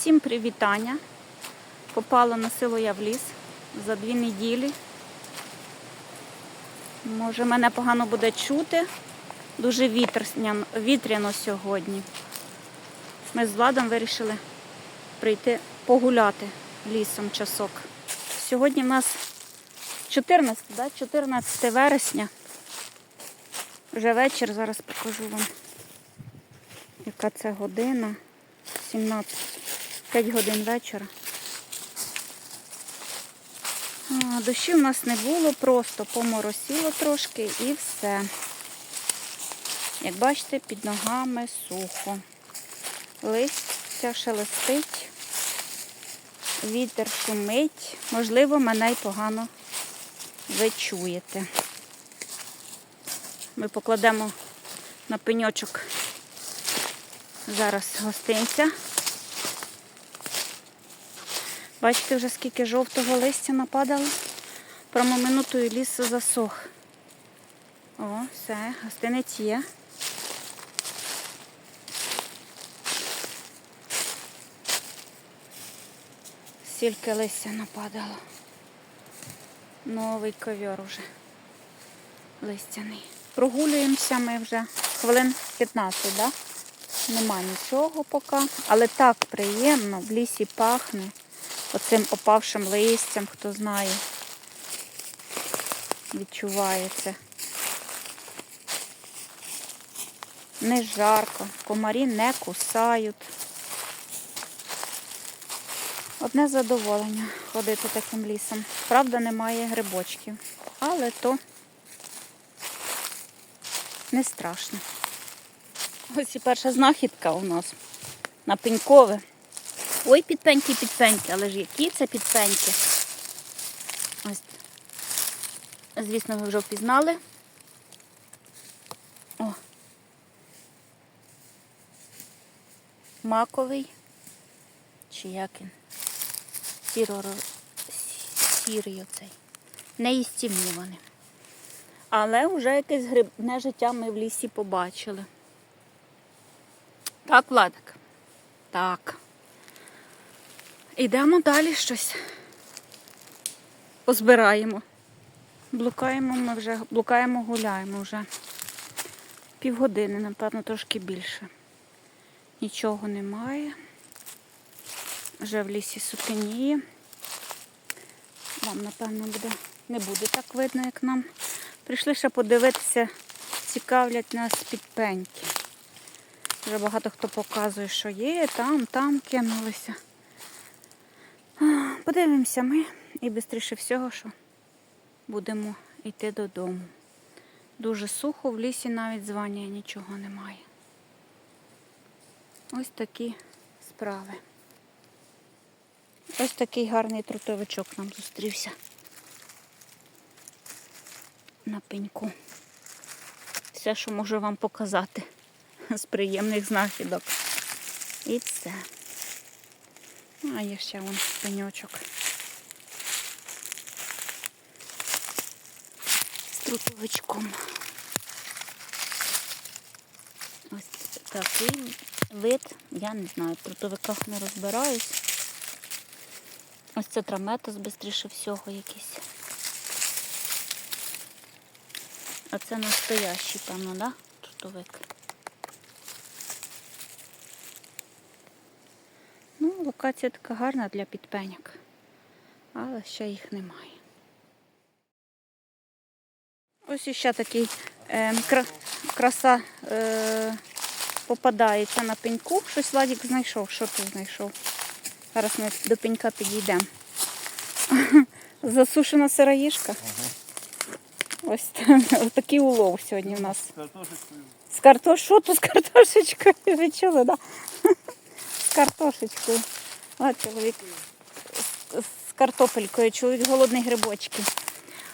Всім привітання. Попала на село я в ліс за дві неділі. Може, мене погано буде чути. Дуже вітряно сьогодні. Ми з Владом вирішили прийти погуляти лісом часок. Сьогодні в нас 14, да? 14 вересня. Вже вечір, зараз покажу вам, яка це година. 17, 5 годин вечора. А, Дощів у нас не було, просто поморосіло трошки і все. Як бачите, під ногами сухо. Листя шелестить, вітер шумить. Можливо, мене й погано ви чуєте. Ми покладемо на пеньочок зараз гостинця. Бачите вже скільки жовтого листя нападало. Прямо минутою ліс засох. О, все, гостинець є. Стільки листя нападало. Новий ковер уже листяний. Прогулюємося ми вже хвилин 15. Да? Нема нічого поки. Але так приємно, в лісі пахне оцим опавшим листям, хто знає. Відчувається. Не жарко, комарі не кусають. Одне задоволення ходити таким лісом. Правда, немає грибочків, але то не страшно. Ось і перша знахідка у нас на пенькове. Ой, підпеньки, підпеньки, але ж які це підпеньки? Ось. Звісно, ви вже впізнали. О. Маковий. Чи як він? Сіро... Сірий оцей. Неїстівні вони. Але вже якесь грибне життя ми в лісі побачили. Так, Владик? Так. Ідемо далі щось. Позбираємо. Блукаємо ми вже, блукаємо, гуляємо вже. Півгодини, напевно, трошки більше. Нічого немає. Вже в лісі сутеніє. Вам, напевно, буде, не буде так видно, як нам. Прийшли ще подивитися, цікавлять нас підпеньки. Вже багато хто показує, що є, там, там кинулися. Подивимося ми і швидше всього, що будемо йти додому. Дуже сухо, в лісі навіть звання нічого немає. Ось такі справи. Ось такий гарний трутовичок нам зустрівся на пеньку. Все, що можу вам показати з приємних знахідок. І все. А є ще вон пеньочок. З трутовичком. Ось такий вид. Я не знаю, в трутовиках не розбираюсь. Ось це траметос, швидше всього якийсь. А це настоящий, певно, да? Трутовик. Ну, локація така гарна для підпеняк, але ще їх немає. Ось іще такий е, кра- краса е, попадається на пеньку. Щось Владик знайшов. Що ти знайшов? Зараз ми до пенька підійдемо. Засушена сироїшка. Ось там, такий улов сьогодні в нас. З Картошечкою. З картош... Що тут з картошечкою? Ви чули, да? З картошечкою. О, чоловік з- картопелькою. Чоловік голодний грибочки.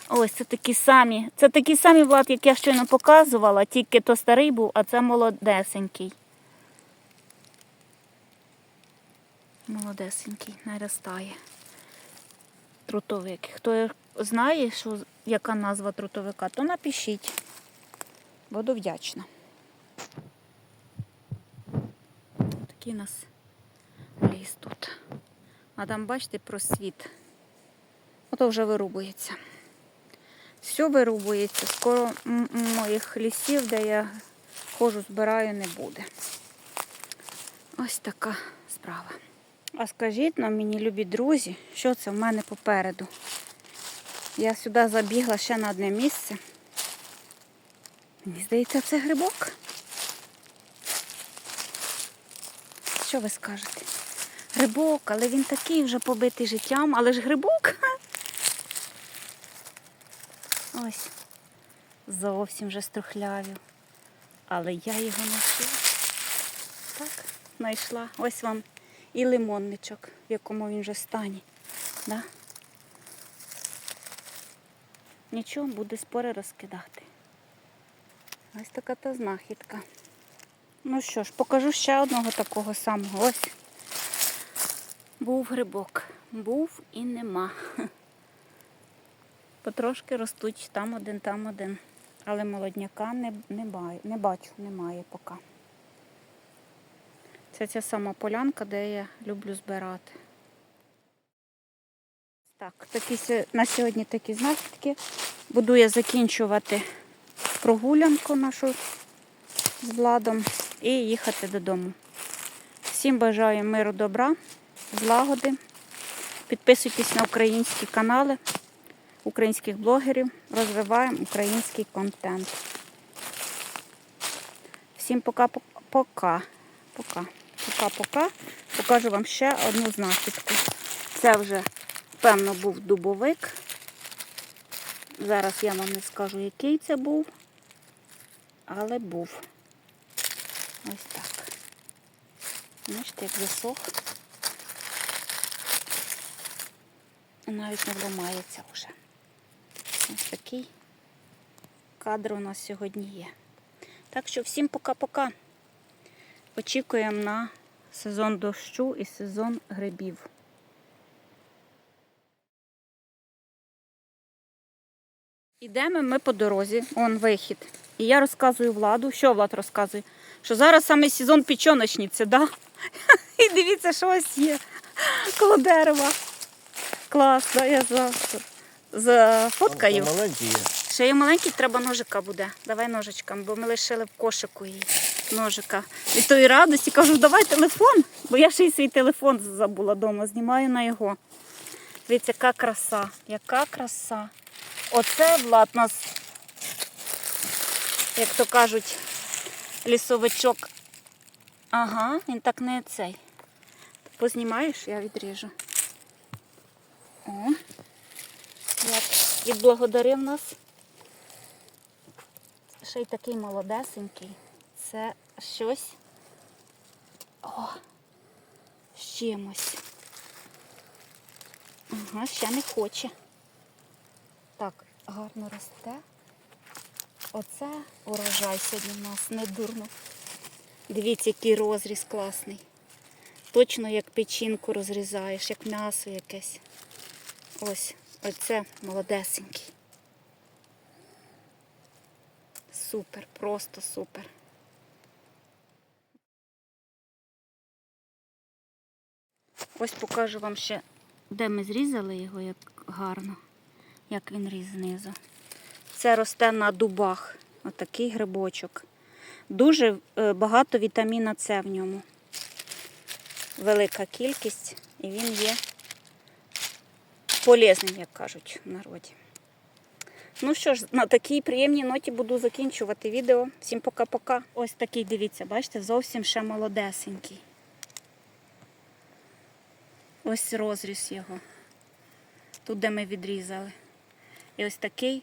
Ось це такі самі. Це такі самі, Влад, як я щойно показувала, тільки то старий був, а це молодесенький. Молодесенький, наростає. Трутовик. Хто знає, що, яка назва трутовика, то напишіть. Буду вдячна. Такий у нас ліс тут. А там, бачите, просвіт. Ото вже вирубується. Все вирубується. Скоро моїх лісів, де я ходжу, збираю, не буде. Ось така справа. А скажіть нам, мені любі друзі, що це в мене попереду? Я сюди забігла ще на одне місце. Мені здається, це грибок. Що ви скажете? Грибок, але він такий вже побитий життям, але ж грибок. Ось. Зовсім вже струхлявів. Але я його знайшла. Так, знайшла. Ось вам і лимонничок, в якому він вже стані. Да? Нічого, буде спори розкидати. Ось така та знахідка. Ну що ж, покажу ще одного такого самого. Ось. Був грибок. Був і нема. Потрошки ростуть там один, там один. Але молодняка не, не, не бачу, немає поки. Це ця сама полянка, де я люблю збирати. Так, такі, на сьогодні такі знахідки. Буду я закінчувати прогулянку нашу з Владом і їхати додому. Всім бажаю миру, добра, злагоди. Підписуйтесь на українські канали українських блогерів. Розвиваємо український контент. Всім пока-пока. Пока. Пока-пока. Покажу вам ще одну знахідку. Це вже, певно, був дубовик. Зараз я вам не скажу, який це був, але був. Ось так. Бачите, як засох. Навіть не вламається вже. Ось такий кадр у нас сьогодні є. Так що всім пока-пока. Очікуємо на сезон дощу і сезон грибів. Ідемо ми по дорозі, он вихід. І я розказую владу. Що Влад розказує? Що зараз саме сезон печоночниці, да? І дивіться, що ось є коло дерева. Клас, да, я за, зафоткаю. Маленькі є. Ще є маленький, треба ножика буде. Давай ножичком, бо ми лишили в кошику її ножика. Від тої радості кажу, давай телефон, бо я ще й свій телефон забула вдома, знімаю на його. Дивіться, яка краса, яка краса. Оце Влад нас, як то кажуть, лісовичок. Ага, він так не цей. Познімаєш, я відріжу. О, як відблагодарив нас. Ще й такий молодесенький. Це щось. О, з чимось. Ага, ще не хоче. Так, гарно росте. Оце урожай сьогодні в нас не дурно. Дивіться, який розріз класний. Точно як печінку розрізаєш, як м'ясо якесь. Ось, оце молодесенький. Супер, просто супер. Ось покажу вам ще, де ми зрізали його, як гарно, як він ріс знизу. Це росте на дубах. Отакий грибочок. Дуже е, багато вітаміна С в ньому. Велика кількість, і він є полезним, як кажуть в народі. Ну що ж, на такій приємній ноті буду закінчувати відео. Всім пока-пока. Ось такий, дивіться, бачите, зовсім ще молодесенький. Ось розріз його. Тут, де ми відрізали. І ось такий